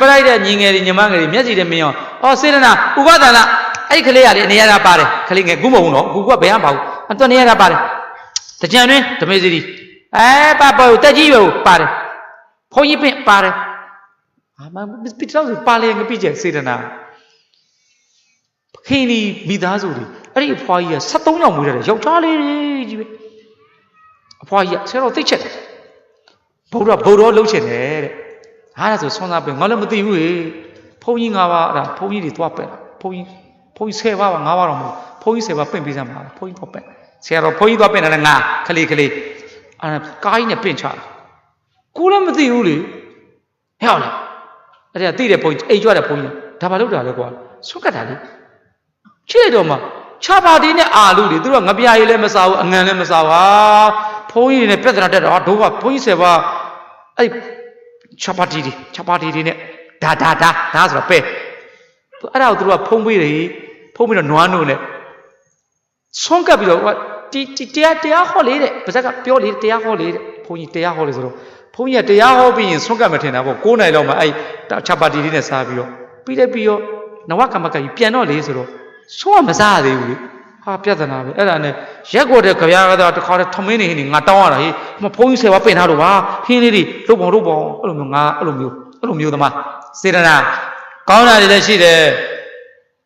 ပလိုက်တဲ့ညီငယ်တွေညီမငယ်တွေမျက်စိနဲ့မြင်အောင်အော်စေရနာဥပဒနာအဲ့ဒီကလေးကလေအနေရတာပါတယ်ကလေးငယ်ခုမဟုတ်ဘူးနော်အခုကဘယ်မှမပါဘူးအဲ့တော့နေရတာပါတယ်တကြံတွင်ဓမေစီရီအဲပါပေါ်တက်ကြီးရောပါတယ်ဘုန်းကြီးပင့်ပါတယ်အာမပိတော့ပါလေငပိကျစေရနာခင်ဒီမိသားစုတွေအဲ့ဒီအဖွားကြီးက73ယောက်မွေးတယ်ယောက်ျားလေးကြီးပဲအဖွားကြီးကဆရာတော်သိချက်တယ်ဘုရားဘုရားလှုပ်ချင်တယ်တဲ့ ဟာဒါဆိုဆွမ်းသားပဲငါလည်းမသိဘူးလေဘုန်းကြီး၅ပါးအဲ့ဒါဘုန်းကြီးတွေသွားပက်တာဘုန်းကြီးဘုန်းကြီး10ပါးပါ၅ပါးတော့မဟုတ်ဘုန်းကြီး10ပါးပင့်ပေးစမ်းပါဘုန်းကြီးသွားပက်ဆရာတော်ဘုန်းကြီးသွားပင့်တယ်ငါခလေးခလေးအဲ့ဒါကားကြီးနဲ့ပင့်ချတာကိုလည်းမသိဘူးလေဟဲ့ဟုတ်လားအဲ့ဒါသိတယ်ဘုန်းကြီးအိမ်ကြွတဲ့ဘုန်းကြီးဒါဘာလုပ်တာလဲကွာဆွတ်ကတ်တာလေချစ်တော့မှချပါသေးနဲ့အာလူတွေသူတို့ကငပြားရည်လည်းမစားဘူးအငံလည်းမစားဘူးဟာဘုန်းကြီးတွေနဲ့ပြဿနာတက်တော့ဒိုးကဘုန်းကြီး10ပါးအဲ့ ချပါတီတွေချပါတီတွေနဲ့ဒါဒါဒါဒါဆိုတော့ပဲသူအဲ့ဒါကိုသူတို့ကဖုံးပေးတယ်ဖုံးပြီးတော့နွားနို့နဲ့ဆွန့်ကပ်ပြီးတော့ဟိုတီတီတရားတရားဟောလေတဲ့ပါဇက်ကပြောလေတရားဟောလေတဲ့ဘုန်းကြီးတရားဟောလေဆိုတော့ဘုန်းကြီးကတရားဟောပြီးရင်ဆွန့်ကပ်မထင်တာပေါ့9နိုင်လောက်မှအဲ့ချပါတီတွေနဲ့စားပြီးတော့ပြီးတယ်ပြီးတော့နဝကမကကြီးပြန်တော့လေဆိုတော့ဆွန့်ကမစားရသေးဘူးလေ ဟာပြဿနာပဲအဲ့ဒါနဲ့ရက်ကိုတဲ့ကြပြားကတော့တခါတည်းထမင်းနေဟင်းနေငါတောင်းရတာဟေးမဖုန်းကြီးဆယ်ပါပင့်ထားလို့ပါဟင်းလေးတွေလုတ်ပုံလုတ်ပုံအဲ့လိုမျိုးငါအဲ့လိုမျိုးအဲ့လိုမျိုးသမားစေတနာကောင်းတာတွေလည်းရှိတယ်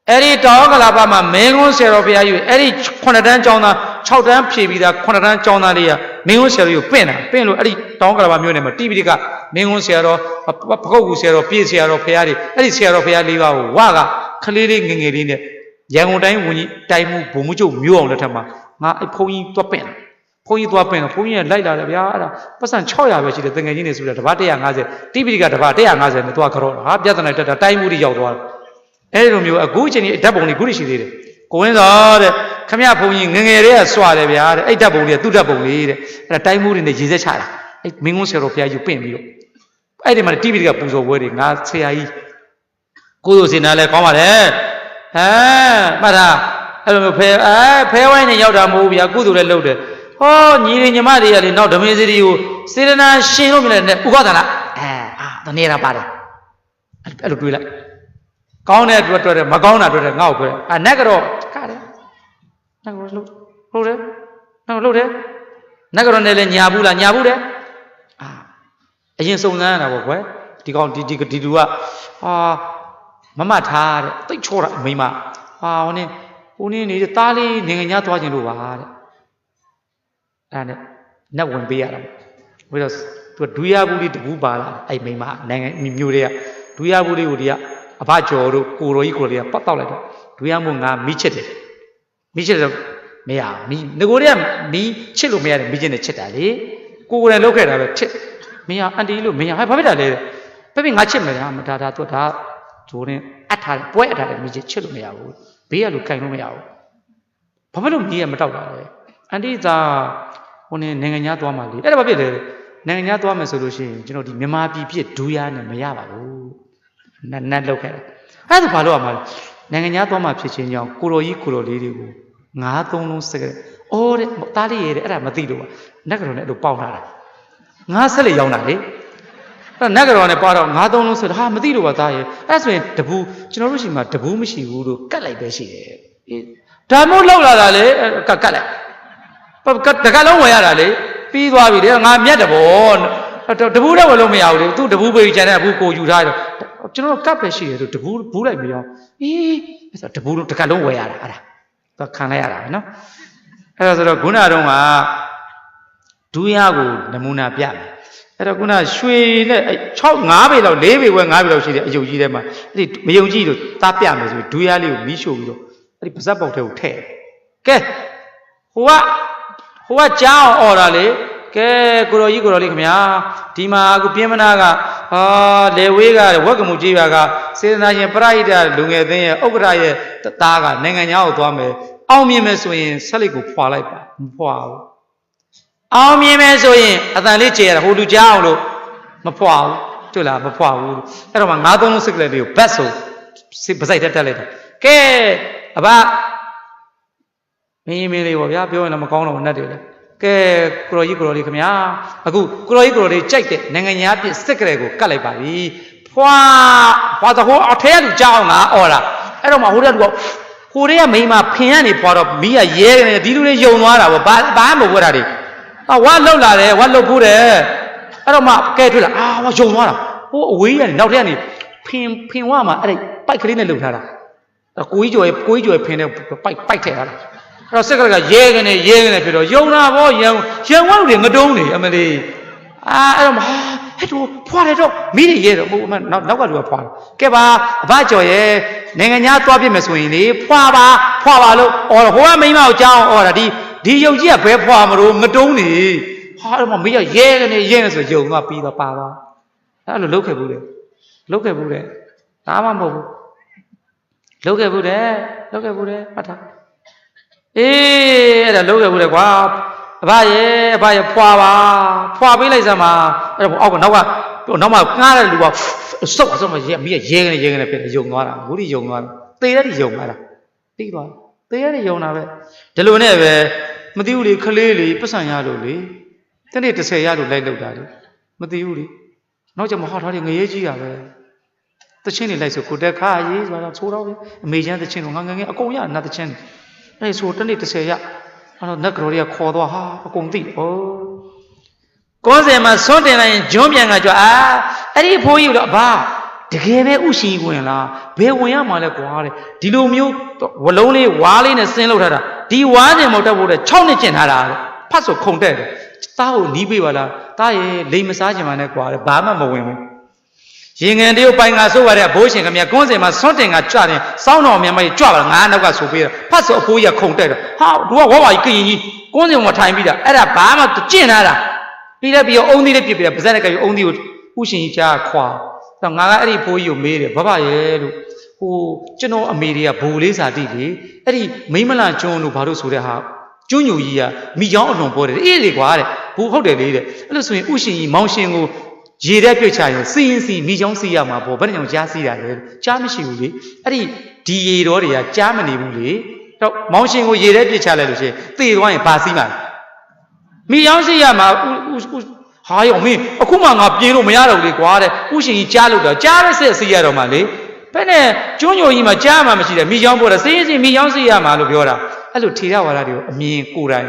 အဲ့ဒီတောကလာပမှာမင်းကုန်းဆယ်တော်ဘုရားယူအဲ့ဒီ9တန်းကျောင်းသား6တန်းဖြည့်ပြီးသား9တန်းကျောင်းသားလေးကမင်းကုန်းဆယ်တော်ယူပင့်တာပင့်လို့အဲ့ဒီတောကလာပမြို့နယ်မှာတိပိဋကမင်းကုန်းဆယ်တော်ပကုတ်ကူဆယ်တော်ပြည့်ဆယ်တော်ဘုရားတွေအဲ့ဒီဆယ်တော်ဘုရားလေးပါးကိုဝကခလေးလေးငငယ်လေးနဲ့ ရန်ကုန်တိုင်းဝန်ကြီးတိုင်းမှုဘုံမှုချုပ်မြို့အောင်လက်ထက်မှာငါအဲ့ဖုန်းကြီးတွတ်ပင့်တာဖုန်းကြီးသွားပင့်တော့ဖုန်းကြီးကလိုက်လာတယ်ဗျာအဲ့ဒါပတ်စံ600ပဲရှိတယ်တငယ်ချင်းတွေဆိုတော့တပတ်150တိပိဋကတပတ်150နဲ့သွားကြောဟာပြဿနာတက်တာတိုင်းမှုတွေရောက်သွားတယ်အဲ့ဒီလိုမျိုးအခုအချိန်ကြီးဓာတ်ပုံတွေခုတည်းရှိသေးတယ်ကိုဝင်းစောတဲ့ခမရဘုံကြီးငငယ်လေးကစွာတယ်ဗျာတဲ့အဲ့ဓာတ်ပုံလေးကသူ့ဓာတ်ပုံလေးတဲ့အဲ့ဒါတိုင်းမှုတွေနဲ့ရေစက်ချတာအဲ့မင်းကုန်းဆရာတော်ဘုရားယူပင့်ပြီးတော့အဲ့ဒီမှာတိပိဋကပူဇော်ပွဲတွေငါဆရာကြီးကိုယ်လိုစင်နာလဲကောင်းပါလေ ဟမ်မှတ်တာအဲ့လိုမျိုးဖဲအဲဖဲဝိုင်းနဲ့ရောက်တာမဟုတ်ဘူးဗျာကုသိုလ်လည်းလုပ်တယ်ဟောညီလေးညီမတွေကလေနောက်ဓမေစီတွေကိုစေတနာရှင်လို့မြင်တယ်ဥပဒနာအဲအာတနေ့တာပါတယ်အဲ့လိုတွေးလိုက်ကောင်းတဲ့အတွက်တွေ့တယ်မကောင်းတာတွေ့တယ်ငါ့ကိုပြောတယ်အာနက်ကတော့ကတယ်နက်ကတော့လှုပ်လှုပ်တယ်နက်ကတော့လှုပ်တယ်နက်ကတော့နဲ့လည်းညာဘူးလားညာဘူးတယ်အာအရင်စုံစမ်းရတာပေါ့ကွယ်ဒီကောင်ဒီဒီဒီလူကအာ မမထားတဲ့တိတ်ချောတာမိမဟာဟိုနေဟိုနေနေတဲ့သားလေးနိုင်ငံညာသွားခြင်းလို့ပါတဲ့အဲ့ဒါနဲ့နက်ဝင်ပေးရတာပေါ့ဘယ်တော့သူဒူရဘူးလေးတဘူးပါလာအဲ့မိမနိုင်ငံမျိုးတွေကဒူရဘူးလေးကိုဒီကအဖကျော်တို့ကိုတော်ကြီးကိုလေးကပတ်တော့လိုက်တော့ဒွေရမို့ငါမိချစ်တယ်မိချစ်တယ်မရဘူးမိငကိုတွေကမိချစ်လို့မရတယ်မိချစ်နဲ့ချစ်တာလေကိုကိုယ်လည်းလောက်ခဲ့တာပဲချစ်မရအန်တီလို့မရဟဲ့ဘာဖြစ်တာလဲပြပြငါချစ်မယ်ဟာဒါဒါသူဒါ ဂျိုးနဲ့အပ်ထားတယ်ပွဲအပ်ထားတယ်မိချစ်ချစ်လို့မရဘူးဘေးကလူကင်လို့မရဘူးဘာဖြစ်လို့မိရမတောက်တာလဲအန်တီသာဟိုနေနိုင်ငံခြားသွားမှလေအဲ့ဒါဘာဖြစ်လဲနိုင်ငံခြားသွားမယ်ဆိုလို့ရှိရင်ကျွန်တော်ဒီမြန်မာပြည်ပြည့်ဒူးရနဲ့မရပါဘူးနတ်နတ်လောက်ခဲ့တယ်အဲ့ဒါဘာလို့ရမှာလဲနိုင်ငံသားသွားမှဖြစ်ချင်းကြောင့်ကိုတော်ကြီးကိုတော်လေးတွေကိုငါးသုံးလုံးစက်ကတဲ့အော်တဲ့တားလေးရဲ့တဲ့အဲ့ဒါမသိလို့ပါနတ်ကတော်နဲ့အဲ့လိုပေါက်ထားတာငါးဆက်လေရောင်းတာလေ အဲ့နတ်ကတော်နဲ့ပါတော့ငါးသုံးလုံးဆိုတော့ဟာမသိလို့ပါသားရဲ့အဲ့ဒါဆိုရင်တပူကျွန်တော်တို့ရှိမှတပူမရှိဘူးလို့ကတ်လိုက်ပဲရှိတယ်အေးဒါမို့လောက်လာတာလေကတ်ကတ်လိုက်ကတ်တကလုံးဝယ်ရတာလေပြီးသွားပြီလေငါမြတ်တဘောတပူတော့ဝယ်လို့မရဘူးလေသူတပူပေချန်တဲ့အဘူးကိုယူထားတယ်ကျွန်တော်ကပ်ပဲရှိတယ်ဆိုတဘူးဘူးလိုက်ပြီးအောင်အေးအဲ့ဆိုတဘူးလုံးတစ်ကပ်လုံးဝယ်ရတာအဲ့ဒါသူခံလိုက်ရတာပဲနော်အဲ့ဒါဆိုတော့ခုနတုန်းကဒူးရကိုနမူနာပြမယ် အဲ့တော့ခုနရွှေနဲ့6 5ပေလောက်4ပေဝဲ5ပေလောက်ရှိတဲ့အယုတ်ကြီးထဲမှာအဲ့ဒီမယုံကြည်လို့သားပြမယ်ဆိုပြီးဒူးရလေးကိုမီးရှို့ပြီးတော့အဲ့ဒီပါဇက်ပေါက်ထဲကိုထည့်ကဲဟိုကဟိုကကြားအောင်អော်တာလေကဲကိုတော်ကြီးကိုတော်လေးခင်ဗျာဒီမှာအခုပြင်းမနာကဟာလေဝေးကဝက်ကမှုကြီးပါကစေတနာရှင်ပရိဟိတလူငယ်သင်းရဲ့ဥက္ကရာရဲ့သားကနိုင်ငံခြားကိုသွားမယ်အောင်မြင်မယ်ဆိုရင်ဆက်လက်ကိုဖွာလိုက်ပါမဖွာဘူး အောင်မြင်မယ်ဆိုရင်အတန်လေးကျေရတာဟိုလူကြားအောင်လို့မဖွာဘူးတွေ့လားမဖွာဘူးအဲ့တော့မှငါးသုံးလုံးစကလက်လေးကိုဘတ်ဆိုစစ်ပစိုက်တက်တက်လိုက်တာကဲအဘမင်းမင်းလေးပေါ့ဗျာပြောရင်လည်းမကောင်းတော့ဘူးနဲ့တယ်လေကဲကိုရော်ကြီးကိုရော်လေးခင်ဗျာအခုကိုရော်ကြီးကိုရော်လေးကြိုက်တဲ့နိုင်ငံညာပြစ်စစ်ကလေးကိုကတ်လိုက်ပါပြီဖွာဘာသဟိုအထဲကလူကြောက်အောင်ငါအော်လာအဲ့တော့မှဟိုတဲ့လူကဟိုတဲ့ကမိန်းမဖင်ကနေဖွာတော့မိကရဲနေတယ်ဒီလူတွေယုံသွားတာပေါ့ဘာဘာမှမဟုတ်တာတွေ အာဝါလောက်လာတယ်ဝါလောက်ဖို့တယ်အဲ့တော့မှကဲတွေ့လာအာဝါယုံသွားတာဟိုအဝေးကနေနောက်ထပ်ကနေဖင်ဖင်ဝါမှာအဲ့ဒါပိုက်ကလေးနဲ့လှုပ်ထားတာအဲ့ကိုကြီးကျော်ရဲ့ကိုကြီးကျော်ရဲ့ဖင်နဲ့ပိုက်ပိုက်ထည့်ထားတာအဲ့တော့စက်ကလကရဲကနေရဲကနေဖြစ်တော့ယုံတာပေါ့ယံယံဝါလူတွေငတုံးနေအမလေးအာအဲ့တော့မဟာဟဲ့တူဖွာတယ်တော့မိတွေရဲတော့ဟိုအမနောက်နောက်ကလူကဖွာတယ်ကဲပါအဘကျော်ရဲ့နိုင်ငံခြားသွားပြစ်မယ်ဆိုရင်လေဖွာပါဖွာပါလို့အော်ဟိုကမိန်းမကိုကြောင်းအော်တာဒီ ဒီယုံကြီးကဘဲဖွာမလို့ငတုံးနေဟာတော့မမိကရဲကနေရဲနေဆိုယုံကပြီးတော့ပါပါအဲ့လိုလုတ်ခဲ့ဘူးလေလုတ်ခဲ့ဘူးလေဒါမှမဟုတ်ဘူးလုတ်ခဲ့ဘူးတဲ့လုတ်ခဲ့ဘူးတဲ့မှတ်ထားအေးအဲ့ဒါလုတ်ခဲ့ဘူးလေကွာအဘရဲ့အဘရဲ့ဖွာပါဖွာပေးလိုက်စမ်းပါအဲ့တော့အောက်ကနောက်ကနောက်မှငားတဲ့လူကစုပ်စုပ်မရဲမိရဲကနေရဲကနေဖြစ်ယုံသွားတာဘူးဒီယုံသွားတာသေရတဲ့ယုံသွားတာသိသွားသေရတဲ့ယုံတာပဲဒီလိုနဲ့ပဲ မသိဘူးလေခလေးလေပတ်စံရလို့လေတနေ့30ရလို့လိုက်လောက်တာလေမသိဘူးလေနောက်ကျမဟောထားတယ်ငရဲကြီးတာပဲတချင်းနေလိုက်ဆိုကိုတက်ခါရေးဆိုတာဆိုတော့ပဲအမေချမ်းတချင်းကငငငယ်အကုန်ရနတ်တချင်းအဲ့ဆိုတနေ့30ရအဲ့တော့နတ်ကတော်တွေကခေါ်သွားဟာအကုန်သိဩ90မှာဆွန့်တင်လိုက်ရင်ဂျွန်းပြန်ကကြွအာအဲ့ဒီဖိုးကြီးတော့ဘာတကယ်ပဲဥရှင်ကြီးဝင်လားဘယ်ဝင်ရမှာလဲကွာတဲ့ဒီလိုမျိုးဝလုံးလေးဝါးလေးနဲ့ဆင်းလောက်ထားတာ ဒီဝါးကျင်မောက်တက်ဖို့တဲ့6နှစ်ကျင်ထားတာတဲ့ဖတ်ဆိုခုံတက်တယ်သားကိုနီးပေးပါလားသားရဲ့လိမ်မစားချင်ပါနဲ့ကွာတဲ့ဘာမှမဝင်ဘူးရင်ငန်တရုတ်ပိုင်ကဆိုးပါတဲ့ဘိုးရှင်ခမကွန်းစင်မှာဆွန့်တင်ကကြွတယ်စောင်းတော်မြန်မကြီးကြွပါလားငါနောက်ကဆိုပေးတာဖတ်ဆိုအဖိုးကြီးကခုံတက်တယ်ဟာသူကဝါဝါကြီးကရင်ကြီးကွန်းစင်မှာထိုင်ပြီးတာအဲ့ဒါဘာမှကျင့်ထားတာပြီးတော့ပြီးတော့အုံးသီးလေးပြစ်ပြတယ်ပါဇက်နဲ့ကပ်ပြီးအုံးသီးကိုဥရှင်ကြီးကြားခွာတော့ငါကအဲ့ဒီဖိုးကြီးကိုမေးတယ်ဘဘရဲ့လို့ ဟိုကျွန်တော်အမေတွေကဘိုလ်လေးစာတိလေအဲ့ဒီမိမလကျွန်းလို့ဘာလို့ဆိုတဲ့ဟာကျွန်းညူကြီးကမိချောင်းအလွန်ပေါ်တယ်အေးလေကွာတဲ့ဘူဟုတ်တယ်လေတဲ့အဲ့လိုဆိုရင်ဥရှင်ကြီးမောင်ရှင်ကိုရေတဲ့ပြစ်ချရင်စီရင်စီမိချောင်းစီရမှာပေါ့ဘယ်နဲ့ကြောင့်ကြားစီတာလဲကြားမရှိဘူးလေအဲ့ဒီဒီရေတော်တွေကကြားမနေဘူးလေတော့မောင်ရှင်ကိုရေတဲ့ပြစ်ချလိုက်လို့ရှိရင်သေသွားရင်ဘာစီးမှာလဲမိချောင်းစီရမှာဥဥဥဟာယောမင်းအခုမှငါပြင်းလို့မရတော့ဘူးလေကွာတဲ့ဥရှင်ကြီးကြားလို့တော့ကြားတဲ့ဆက်စီရတော့မှလေ ဘယ်နဲ့ကျွန်းညိုကြီးမှာကြားမှမရှိတယ်မိချောင်းပေါ်တယ်စီးရင်စီမိချောင်းစီရမှာလို့ပြောတာအဲ့လိုထေရဝါဒတွေကိုအမြင်ကိုယ်တိုင်